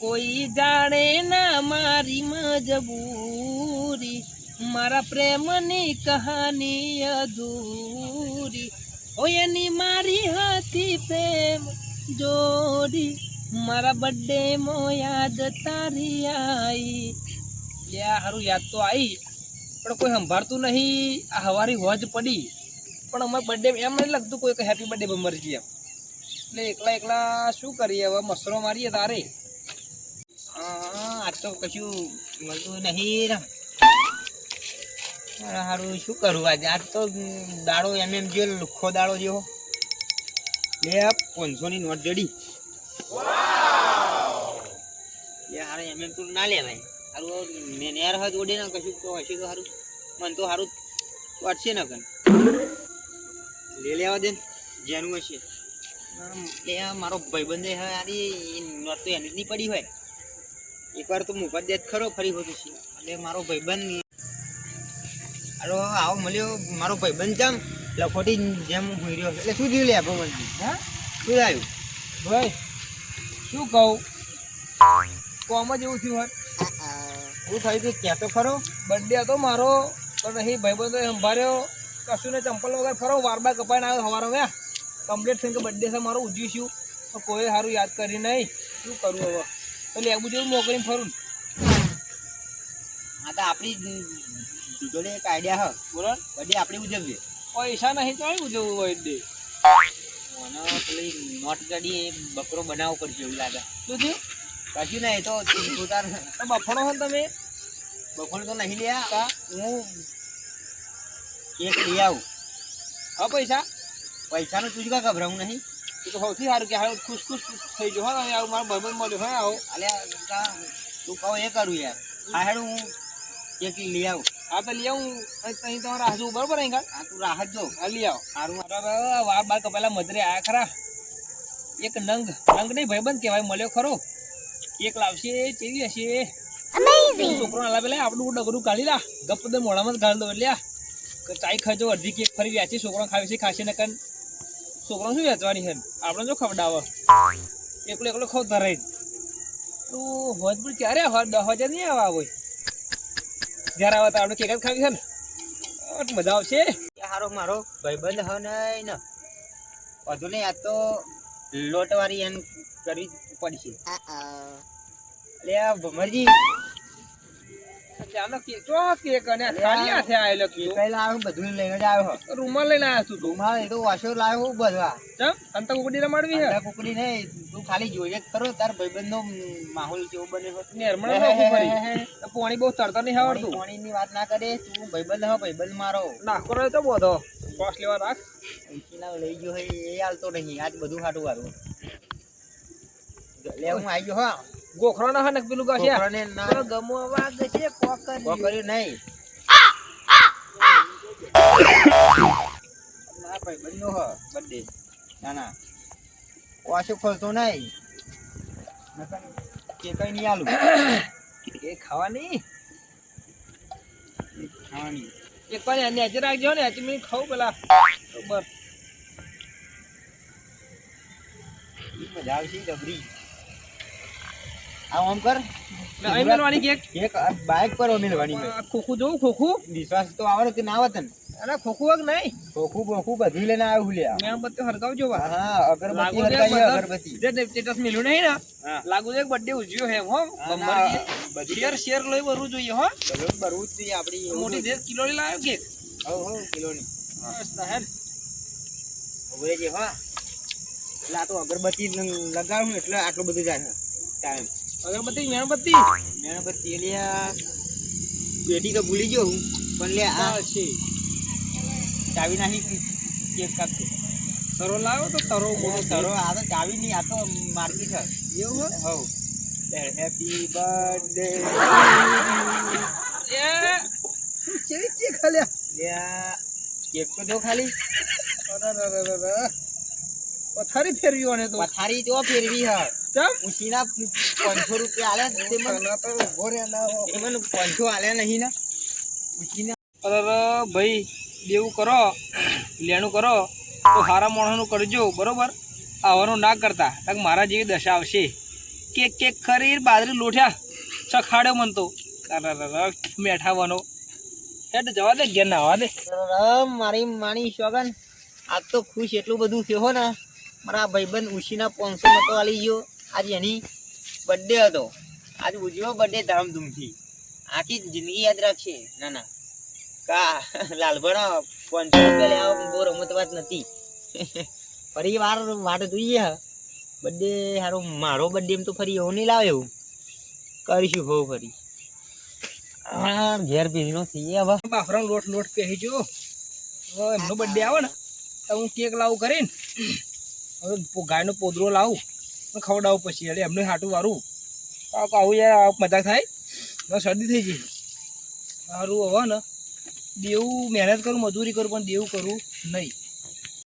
કોઈ જાણે ના મારી મજબૂરી, મારા પ્રેમની કહાની અધૂરી. ઓય એની મારી હતી પ્રેમ જોડી, મારા બર્થડે મો યાદ તારી આઈ. યા હારું યાદ તો આવી પણ કોઈ સંભાળતું નહીં, આ હવારી હોજ પડી. પણ અમારે બર્થડે એમ નહીં લાગતું કોઈ હેપી બર્થડે મરી એમ. એટલે એકલા એકલા શું કરીએ, હવે મસરો મારીએ તારે. તો કશું મળતું નહીં ને સારું શું કરું આજે? આ તો દાડો એમ એમ જે લુખ્ખો દાડો જેવો લે પાંચસો ની નોટ જડી. હારે એમ એમ તો ના લેવાય. હારું, મેં નેર હોય જોડે ને કશું તો હશે તો સારું મન તો સારું વાટશે ને કન. લે લેવા દે જેનું હશે. લે મારો ભાઈબંધ હે આરી નોટ તો એની જ નહીં પડી હોય. એકવાર તો મુકત દે ખરો ફરી હોતું છે. એટલે મારો ભાઈબંધ અરે આવો મળ્યો. મારો ભાઈબંધ ચમ લખોટી જેમ હોઈ રહ્યો એટલે શું થયું લે ભગવાનજી? હા? શું આવ્યું ભાઈ શું કહું? કોમ જ એવું થયું હોત શું થયું તું કહેતો ખરો. બર્થડે હતો મારો પણ અહીં ભાઈબંધો સંભાળ્યો. કશું ને ચંપલ વગર ફરો વાર બાર કપાઈને આવ્યો સવારે વ્યા. કમ્પ્લીટ થઈને બર્થડે છે મારો ઉજવીશું કોઈ સારું યાદ કરી નહીં. શું કરું હવે? તો એવું જેવું મોકલીને ફરું હા તો આપણી જોડે એક આઈડિયા હ. બોલો. બધી આપણે ઉજવીએ. પૈસા નહીં તો ઉજવવું હોય દે. મને પેલી નોટ ગાડી બકરો બનાવવો પડશે એવું લાગે. શું થયું? કશું નહીં તો તાર હો તમે. બખોડ તો નહીં લે હું એક લઈ આવું. હા પૈસા? પૈસાનું તું જ કાં ગભરાવું નહીં. તો સૌથી સારું કે હાલ ખુશ ખુશ થઈ જો હા આવું મારો ભાઈબંધ મળ્યો હા આવો. અલે તું કહો એ કરું યાર. હા હેડ હું એક લઈ આવું. હા તો લઈ આવું. અહીં અહીં તમારે રાહ જોવું બરોબર અહીં હા તું રાહ જો હા લઈ આવો. સારું વાર બાર કપેલા મધરે આયા ખરા. એક નંગ નંગ નહીં ભાઈબંધ કહેવાય મળ્યો ખરો. એક લાવશે ચેવી હશે? છોકરો ના લાવે લે આપણું ડગરું કાઢી લા. ગપ દે મોઢામાં જ ગાળ દો એટલે. ચાય ખાજો અડધી કેક ફરી વ્યાચી છોકરો ખાવી છે ખાશે ને કન છોકરો શું વેચવાની છે? આપણે જો ખવડાવો એકલો એકલો ખવ ધરાઈ તું હોજ પણ ક્યારે આવે? દસ હજાર નહીં આવા હોય જ્યારે આવે તો આપણે કેક જ ખાવી છે ને. મજા આવશે. હારો મારો ભાઈબંધ હ નહીં ને વધુ નહીં આ તો લોટવાળી એમ કરવી પડશે. એટલે આ ભમરજી. ચાલો કેક જો કેક અને ખાલી હાથે આયેલો કેક કઈ લાવ્યો બધું લઈને જ આવ્યો. રૂમાલ લઈને આવ્યા છું રૂમાલ એ તો વાસો લાવ્યો હું બધા ચમ? અંતક ઉકડી રમાડવી હે? કુકડી નહીં તું ખાલી જોઈએ જ તાર ભાઈબંધનો માહોલ કેવો બને છે. નેરમણ નાખવું ફરી તો પાણી બહુ તરતા નહીં આવડતું પાણીની વાત ના કરે તું ભાઈબંધ હવે ભાઈબંધ મારો. નાખો રહ્યો તો બધો. કોસ લેવા રાખ. પૈસા લઈ ગયો એ હાલતો નહીં. આજ બધું ખાટું વારું. લે હું આવી ગયો હા. ગોખરો ના હે ને પેલું કશે છોકરાને ના. ગમો વાગશે કોકર નહીં. ના ભાઈબંધ નો હ બર્થડે ના ના. વાસો ખોલતો નહીં. કે કઈ નહીં આલું. એ ખાવાની? ખાવાની. એક વાર એની હાજર રાખજો ને હાજર મેં ખાવું પેલા. બરોબર. મજા આવશે ડબરી. આમ કર. અહીં મેળવાની કેક. એક બાઇક પર ખોખું જોઉં ખોખું? વિશ્વાસ તો આવડે કે ના આવત અરે ખોખું વાગ નહીં. ખોખું બોખું બધું લઈને આવ્યું લ્યા. મેણબત્તી હરગાવજો વા હા અગરબત્તી લાગુ દે હરગાઈએ બધા. અગરબત્તી. જે સ્ટેટસ મેલ્યું નહીં ને લાગુ છે બર્થડે ઉજવ્યો હે. હો હા, શેર શેર લઈ ભરવું જોઈએ હો. ભરવું જ જોઈએ આપડી મોટી દેશ કિલો લાવ્યો કેક હવ હવ કિલોની. બસ તો હેડ જે હા. એટલે આ તો અગરબત્તી લગાવું એટલે આટલું બધું જાય ટાઈમ. અગરબત્તી મેણબત્તી? મેણબત્તી લ્યા પેટી તો ભૂલી ગયો હું પણ લે આ છે. ચાવી નાખી કેક કાપતો સરો લાવો તો સરો મોટો સરો આ તો ચાવી નહીં આ તો માર્કેટ છે એવું હે? હેપી બર્થડે એ! કેવી કેક ખાલ્યા લ્યા કેક તો જો ખાલી. અરે પથારી ફેરવી અને તો. પથારી તો ફેરવી હ. ઉસીના પાંચસો રૂપિયા ઊભો રે મને પાંચસો આલ્યા નહીં ને? ઉસીના અરર ભાઈ દેવું કરો લેણું કરો તો સારા માણસનું કરજો બરોબર? આવવાનું ના કરતા. મારા જેવી દશા આવશે. કેક કેક ખરી બાજરી લોઠ્યા ચખાડ્યો મન તો. મેઠાવાનો. હેડ જવા દે ઘેર નાવા દે. મારી માની શોગન આજ તો ખુશ એટલું બધું થયો ને. મારા ભાઈબંધ ઉશીના પાંચસો મતો આલી ગયો. આજ એની બર્થડે હતો. આજે ઉજવ્યો બર્થડે ધામધૂમથી. આખી જિંદગી યાદ રાખશે ના ના. કા લાલભણા પાંચસો રૂપિયા લેવા બહુ રમત વાત નથી. ફરી વાર વાટ જોઈએ. બર્થડે હારો, મારો બર્થડે એમ તો ફરી એવો નહીં લાવે એવું. કરીશું હો ફરી. હા ઘેર ભીનો થઈ હવે. બાફરા લોટ લોટ પહેરી જો એમનો બર્થડે આવે ને, તો હું કેક લાવું કરીને. હવે ગાયનો પોદરો લાવું. ખવડાવું પછી. એટલે એમને હાટું વારું. આવું યાર મજાક થાય. શરદી થઈ જઈ સારું હવે ને. દેવું મહેનત કરું, મજૂરી કરું, પણ દેવું કરું નહીં.